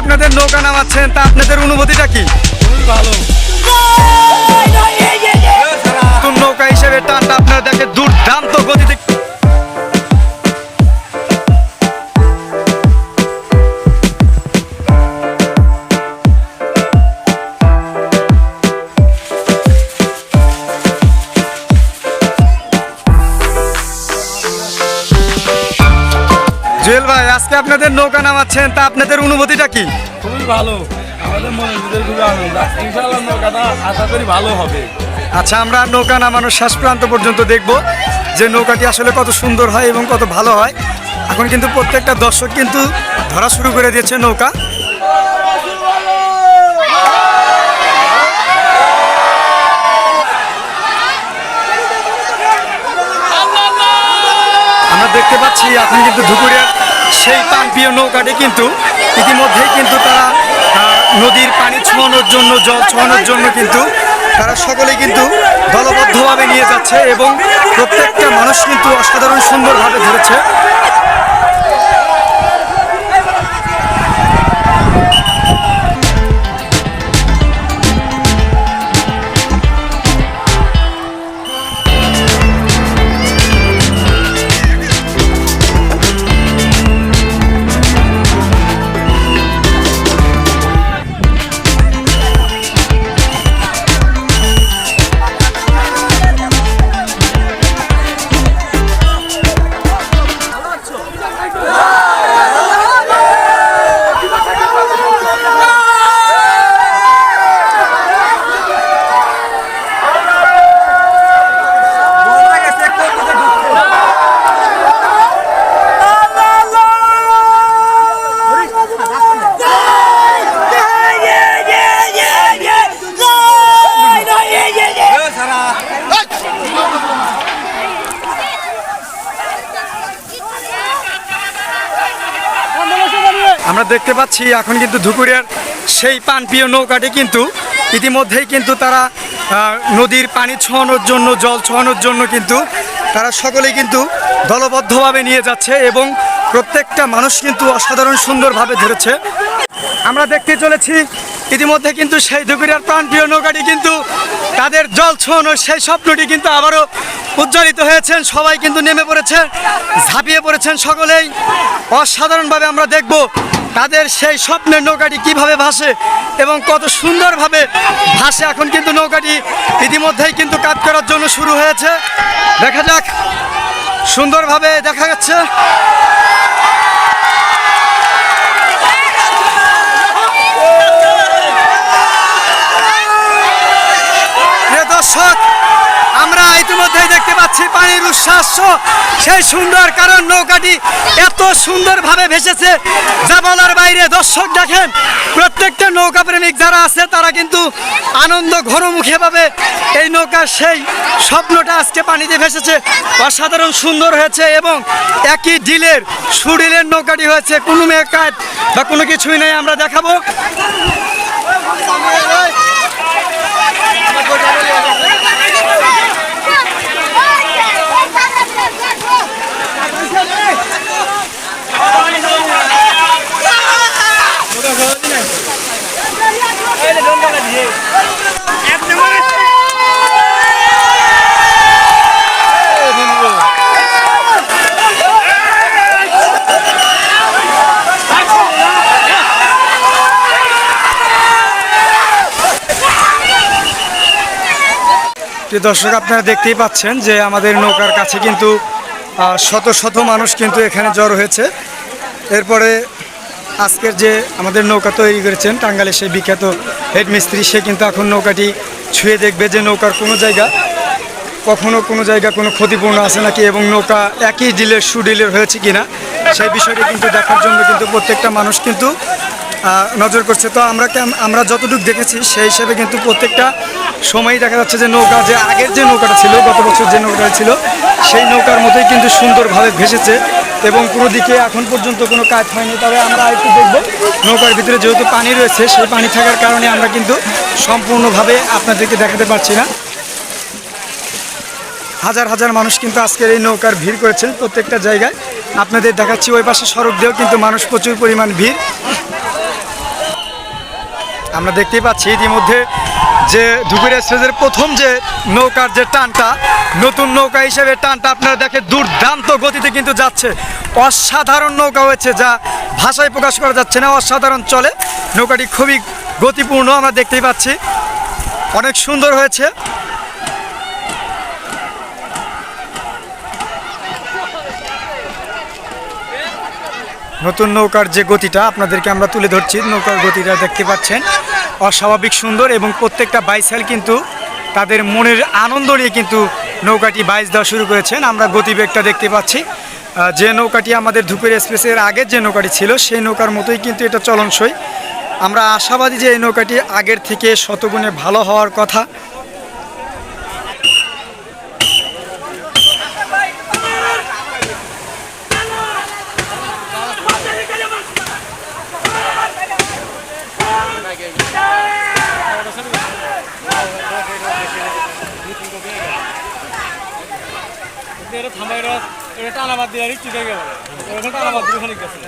আপনাদের নৌকা নামাচ্ছেন তা আপনাদের অনুভূতিটা কি? খুবই ভালো। জুয়েল ভাই আজকে আপনাদের নৌকা নামাচ্ছেন তা আপনাদের অনুভূতিটা কি? খুবই ভালো। আমাদের মনের ভিতরে খুবই আনন্দ। ইনশাআল্লাহ নৌকাটা আশা করি ভালো হবে। আচ্ছা আমরা নৌকা নামানোর শেষ প্রান্ত পর্যন্ত দেখব যে নৌকাটি আসলে কত সুন্দর হয় এবং কত ভালো হয়। এখন কিন্তু প্রত্যেকটা দর্শক কিন্তু ধরা শুরু করে দিয়েছে নৌকা। আমরা দেখতে পাচ্ছি এখন কিন্তু ধুপুরের সেই পাম্পীয় নৌকাটি কিন্তু ইতিমধ্যেই কিন্তু তারা নদীর পানি ছোঁয়ানোর জন্য, জল ছোঁয়ানোর জন্য কিন্তু তারা সকলে কিন্তু দলবদ্ধভাবে নিয়ে যাচ্ছে এবং প্রত্যেকটা মানুষ কিন্তু অসাধারণ সুন্দরভাবে ধরেছে। দেখতে পাচ্ছি, এখন কিন্তু ধুপুরিয়ার সেই পানপ্রিয় নৌকাটি কিন্তু ইতিমধ্যেই কিন্তু তারা নদীর পানি ছোঁয়ানোর জন্য, জল ছোঁয়ানোর জন্য কিন্তু তারা সকলেই কিন্তু দলবদ্ধভাবে নিয়ে যাচ্ছে এবং প্রত্যেকটা মানুষ কিন্তু অসাধারণ সুন্দরভাবে ধরেছে। আমরা দেখতে চলেছি, ইতিমধ্যে কিন্তু সেই ধুপুরিয়ার প্রাণপ্রিয় নৌকাটি কিন্তু তাদের জল ছোঁয়ানোর সেই স্বপ্নটি কিন্তু আবারও উজ্জ্বলিত হয়েছেন। সবাই কিন্তু নেমে পড়েছে, ঝাঁপিয়ে পড়েছেন সকলেই। অসাধারণভাবে আমরা দেখব তাদের সেই স্বপ্নের নৌকাটি কীভাবে ভাসে এবং কত সুন্দরভাবে ভাসে, এখন কিন্তু নৌকাটি ইতিমধ্যেই কিন্তু কাজ করার জন্য শুরু হয়েছে। দেখা যাক, সুন্দরভাবে দেখা যাচ্ছে। দর্শক দেখতে পাচ্ছি পানির উচ্ছ্বাস। সেই সুন্দর কারণ নৌকাটি এত সুন্দরভাবে ভেসেছে। যা বলার বাইরে দর্শক দেখেন, প্রত্যেকটা নৌকা প্রেমিক যারা আছে, তারা কিন্তু আনন্দ ঘনমুখে পাবে। এই নৌকার সেই স্বপ্নটা আজকে পানিতে ভেসেছে। অসাধারণ সুন্দর হয়েছে এবং একই ডিলের, সুডিলের নৌকাটি হয়েছে। কোনো মেয়ে কাঠ বা কোনো কিছুই নেই, আমরা দেখাবো। প্রিয় দর্শক, আপনারা দেখতেই পাচ্ছেন যে আমাদের নৌকার কাছে কিন্তু শত শত মানুষ কিন্তু এখানে জড়ো হয়েছে। এরপরে আজকের যে আমাদের নৌকা তৈরি করেছেন টাঙ্গালে সেই বিখ্যাত হেডমিস্ত্রি, সে কিন্তু এখন নৌকাটি ছুঁয়ে দেখবে যে নৌকার কোনো জায়গা, কখনো কোনো জায়গা কোনো ক্ষতিপূর্ণ আছে নাকি এবং নৌকা একই ডিলের, সুডিলের হয়েছে কিনা, সেই বিষয়টি কিন্তু দেখার জন্য কিন্তু প্রত্যেকটা মানুষ কিন্তু নজর করছে। তো আমরা আমরা যতটুকু দেখেছি, সেই হিসেবে কিন্তু প্রত্যেকটা সময়ই দেখা যাচ্ছে যে নৌকা, যে আগের যে নৌকাটা ছিল, গত বছর যে নৌকাটা ছিল, সেই নৌকার মতোই কিন্তু সুন্দরভাবে ভেসেছে এবং কোনো দিকে এখন পর্যন্ত কোনো কাজ হয়নি। তবে আমরা একটু দেখব নৌকার ভিতরে যেহেতু পানি রয়েছে, সেই পানি থাকার কারণে আমরা কিন্তু সম্পূর্ণভাবে আপনাদেরকে দেখাতে পারছি না। হাজার হাজার মানুষ কিন্তু আজকের এই নৌকার ভিড় করেছেন প্রত্যেকটা জায়গায়। আপনাদের দেখাচ্ছি ওই পাশে সড়ক দিয়েও কিন্তু মানুষ প্রচুর পরিমাণ ভিড়। আমরা দেখতেই পাচ্ছি ইতিমধ্যে যে ধুপুর এক্সপ্রেসের প্রথম যে নৌকার যে টানটা, নতুন নৌকা হিসেবে টানটা আপনারা দেখে দুর্দান্ত গতিতে কিন্তু যাচ্ছে। অসাধারণ নৌকা হয়েছে যা ভাষায় প্রকাশ করা যাচ্ছে না, অসাধারণ চলে। নৌকাটি খুবই গতিপূর্ণ আমরা দেখতেই পাচ্ছি। অনেক সুন্দর হয়েছে। নতুন নৌকার যে গতিটা আপনাদেরকে আমরা তুলে ধরছি, নৌকার গতিটা দেখতে পাচ্ছেন। অস্বাভাবিক সুন্দর এবং প্রত্যেকটা বাইসাইল কিন্তু তাদের মনের আনন্দ নিয়ে কিন্তু নৌকাটি বাইস দেওয়া শুরু করেছেন। আমরা গতিবেগটা দেখতে পাচ্ছি। যে নৌকাটি আমাদের ধূপের এক্সপ্রেসের আগের যে নৌকাটি ছিল, সেই নৌকার মতোই কিন্তু এটা চলনসই। আমরা আশাবাদী যে এই নৌকাটি আগের থেকে শতগুণে ভালো হওয়ার কথা। এটা থামাই এটা টানাবাদ দিয়ে রিক্তি দেখে বলে টানাবাদ দিয়ে ওখানে গেছে।